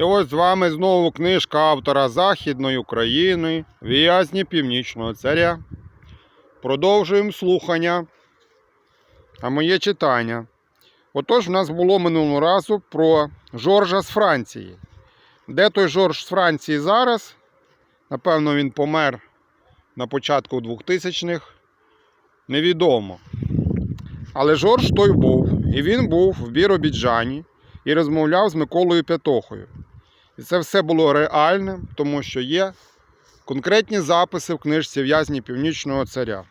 І ось з вами знову книжка автора Західної України В'язні Північного Царя. Продовжуємо слухання. А моє читання. Отож, в нас було минулого разу про Жоржа з Франції. Де той Жорж з Франції зараз? Напевно, він помер на початку 2000-х. Невідомо. Але Жорж той був. І він був в Біробіджані і розмовляв з Миколою П'ятохою. І це все було реальне, тому що є конкретні записи в книжці В'язні Північного Царя.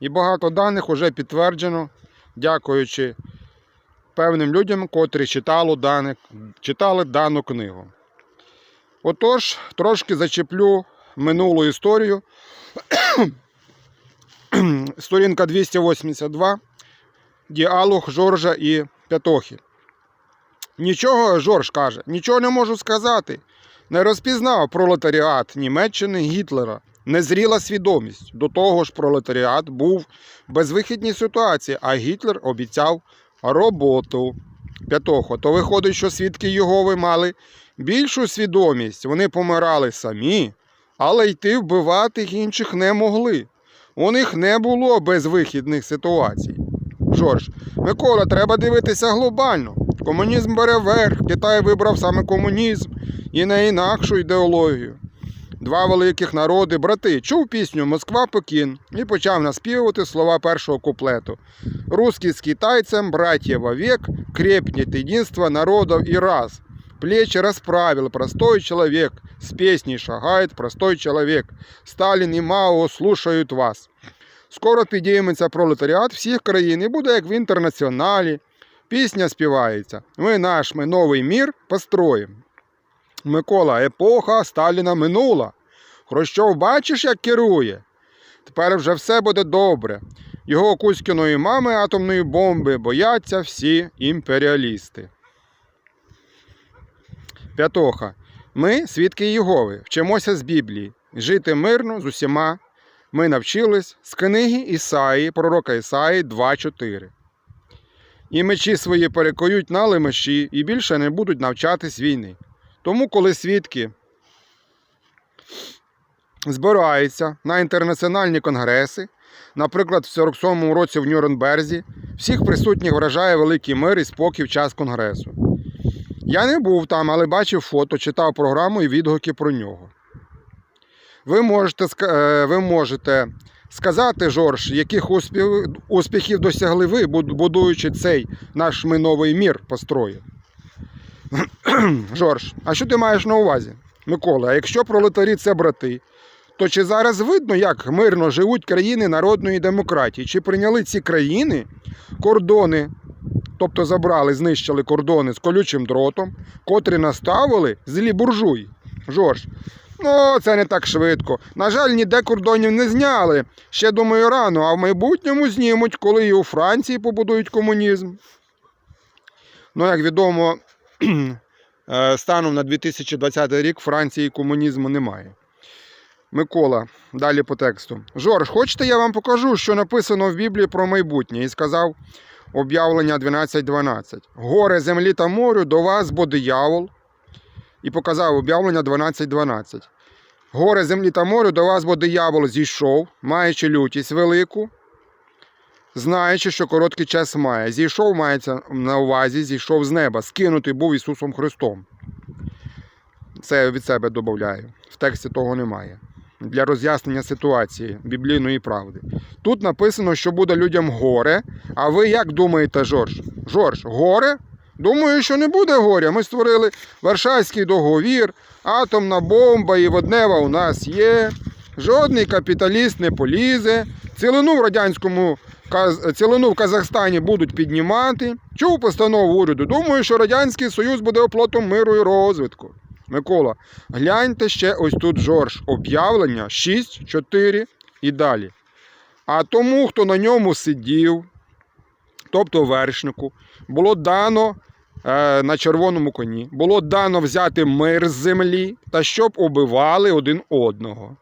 І багато даних вже підтверджено, дякуючи певним людям, котрі читали, даних, читали дану книгу. Отож, трошки зачеплю минулу історію. Сторінка 282. Діалог Жоржа і П'ятохи. Нічого, Жорж каже, нічого не можу сказати. Не розпізнав пролетаріат Німеччини Гітлера. Незріла свідомість. До того ж, пролетаріат був в безвихідній ситуації, а Гітлер обіцяв роботу. П'ятохо, то виходить, що свідки Єгови мали більшу свідомість. Вони помирали самі, але йти вбивати інших не могли. У них не було безвихідних ситуацій. Жорж, Микола, треба дивитися глобально. Комунізм бере верх, Китай вибрав саме комунізм і не інакшу ідеологію. Два великих народи, брати, чув пісню Москва Пекін і почав наспівувати слова першого куплету. Русский з китайцем, братья вовек, крепнет единство народов и раз. Плечи расправил простой человек, с песней шагает простой человек. Сталін і Мао слушають вас. Скоро підійметься пролетаріат всіх країн і буде як в інтернаціоналі. Пісня співається. Ми наш ми новий мір построїмо. Микола, епоха Сталіна минула. Хрущов бачиш, як керує. Тепер вже все буде добре. Його Кузькіної мами атомної бомби бояться всі імперіалісти. П'ятоха. Ми, свідки Єгови, вчимося з Біблії. Жити мирно з усіма. Ми навчились з книги Ісаї, пророка Ісаї 2.4. І мечі свої перекоють на лемеші і більше не будуть навчатись війни. Тому, коли свідки збираються на інтернаціональні конгреси, наприклад, в 47-му році в Нюрнберзі, всіх присутніх вражає великий мир і спокій в час конгресу. Я не був там, але бачив фото, читав програму і відгуки про нього. Ви можете, е, ви можете сказати, Жорж, яких успіх, успіхів досягли ви, будуючи цей наш ми новий мір построїв? Жорж, а що ти маєш на увазі? Микола, а якщо пролетарі це брати, то чи зараз видно, як мирно живуть країни народної демократії? Чи прийняли ці країни кордони, тобто забрали, знищили кордони з колючим дротом, котрі наставили злі буржуї? Жорж, ну це не так швидко. На жаль, ніде кордонів не зняли. Ще думаю, рано, а в майбутньому знімуть, коли і у Франції побудують комунізм. Ну, як відомо, е, станом на 2020 рік Франції комунізму немає. Микола, далі по тексту. Жорж, хочете, я вам покажу, що написано в Біблії про майбутнє? І сказав об'явлення 12.12. Горе землі та морю до вас, бо диявол. І показав об'явлення 12.12. Горе землі та морю до вас, бо диявол зійшов, маючи лютість велику, знаючи, що короткий час має. Зійшов, мається на увазі, зійшов з неба, скинутий був Ісусом Христом. Це я від себе додаю. В тексті того немає. Для роз'яснення ситуації біблійної правди. Тут написано, що буде людям горе. А ви як думаєте, Жорж? Жорж, горе? Думаю, що не буде горя. Ми створили Варшавський договір, атомна бомба і воднева у нас є. Жодний капіталіст не полізе. Цілину в радянському цілину в Казахстані будуть піднімати. Чув постанову уряду. Думаю, що Радянський Союз буде оплотом миру і розвитку. Микола, гляньте ще ось тут Жорж. Об'явлення 6, 4 і далі. А тому, хто на ньому сидів, тобто вершнику, було дано на червоному коні, було дано взяти мир з землі та щоб убивали один одного.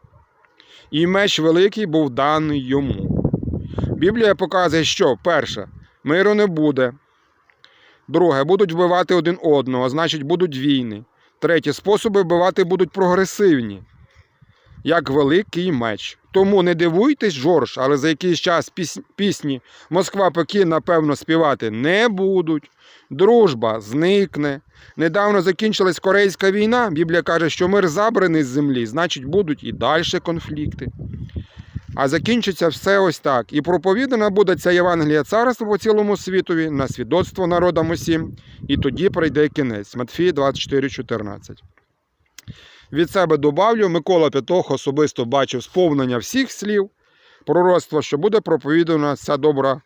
І меч великий був даний йому. Біблія показує, що перше, миру не буде. Друге, будуть вбивати один одного, значить будуть війни. Третє. Способи вбивати будуть прогресивні, як великий меч. Тому не дивуйтесь, Жорж, але за якийсь час пісні Москва Пекін, напевно, співати не будуть. Дружба зникне. Недавно закінчилась Корейська війна. Біблія каже, що мир забраний з землі, значить, будуть і далі конфлікти. А закінчиться все ось так. І проповідана буде ця Євангелія царства по цілому світові на свідоцтво народам усім, і тоді прийде кінець. Матфія 24,14. Від себе добавлю, Микола Петох особисто бачив сповнення всіх слів пророцтва, що буде проповідана ця добра,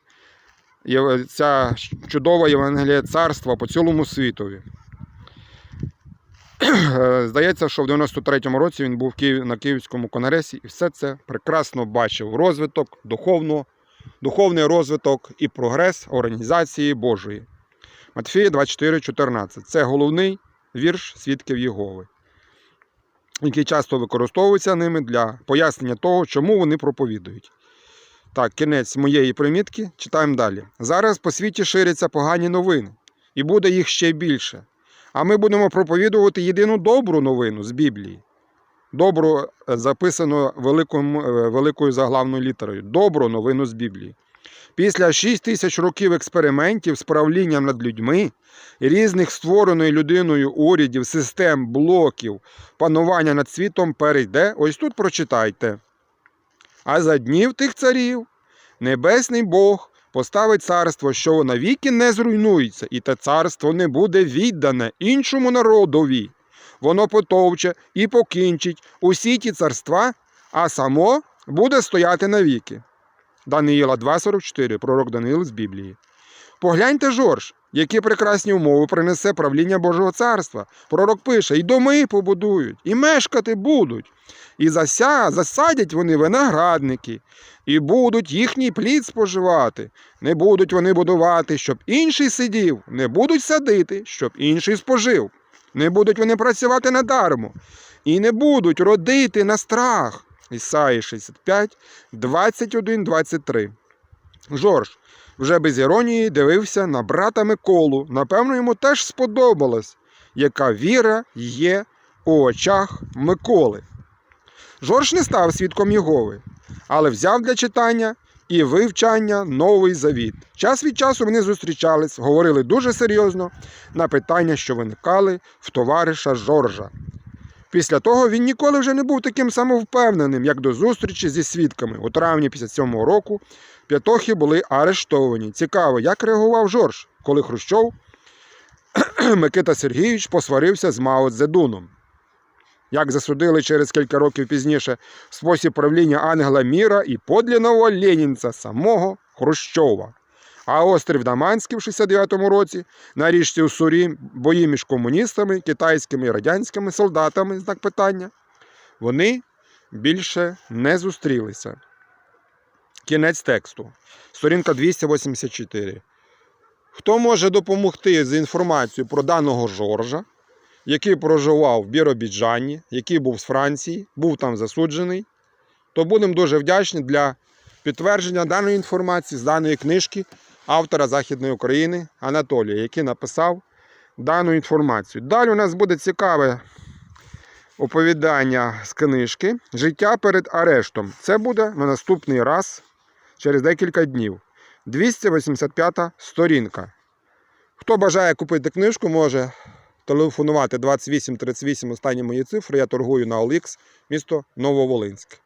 ця чудова Євангелія царства по цілому світові. Здається, що в 93-му році він був на Київському конгресі і все це прекрасно бачив. Розвиток, духовно, духовний розвиток і прогрес організації Божої. Матфія 24,14. Це головний вірш свідків Єгови, який часто використовується ними для пояснення того, чому вони проповідують. Так, кінець моєї примітки. Читаємо далі. Зараз по світі ширяться погані новини, і буде їх ще більше. А ми будемо проповідувати єдину добру новину з Біблії. Добру е, записано великим, е, великою заглавною літерою. Добру новину з Біблії. Після 6 тисяч років експериментів з правлінням над людьми, різних створеної людиною урядів, систем, блоків, панування над світом перейде. Ось тут прочитайте. А за днів тих царів небесний Бог поставить царство, що навіки не зруйнується, і те царство не буде віддане іншому народові. Воно потовче і покінчить усі ті царства, а само буде стояти навіки. Даниїла 2,44, пророк Даниїл з Біблії. Погляньте, Жорж, які прекрасні умови принесе правління Божого царства. Пророк пише: і доми побудують, і мешкати будуть, і зася, засадять вони виноградники, і будуть їхній плід споживати. Не будуть вони будувати, щоб інший сидів, не будуть садити, щоб інший спожив. Не будуть вони працювати надармо, і не будуть родити на страх. Ісаї 65, 21, 23. Жорж вже без іронії дивився на брата Миколу. Напевно, йому теж сподобалось, яка віра є у очах Миколи. Жорж не став свідком Єгови, але взяв для читання і вивчання новий завіт. Час від часу вони зустрічались, говорили дуже серйозно на питання, що виникали в товариша Жоржа. Після того він ніколи вже не був таким самовпевненим, як до зустрічі зі свідками. У травні 57-го року п'ятохи були арештовані. Цікаво, як реагував Жорж, коли Хрущов Микита Сергійович посварився з Мао Цзедуном. Як засудили через кілька років пізніше спосіб правління Ангела Міра і подлінного ленінця самого Хрущова. А острів Даманський в 69-му році на річці Уссурі бої між комуністами, китайськими і радянськими солдатами, знак питання, вони більше не зустрілися. Кінець тексту. Сторінка 284. Хто може допомогти з інформацією про даного Жоржа, який проживав в Біробіджані, який був з Франції, був там засуджений, то будемо дуже вдячні для підтвердження даної інформації з даної книжки автора Західної України Анатолія, який написав дану інформацію. Далі у нас буде цікаве оповідання з книжки Життя перед арештом. Це буде на наступний раз через декілька днів. 285 сторінка. Хто бажає купити книжку, може телефонувати 2838 останні мої цифри. Я торгую на OLX, місто Нововолинськ.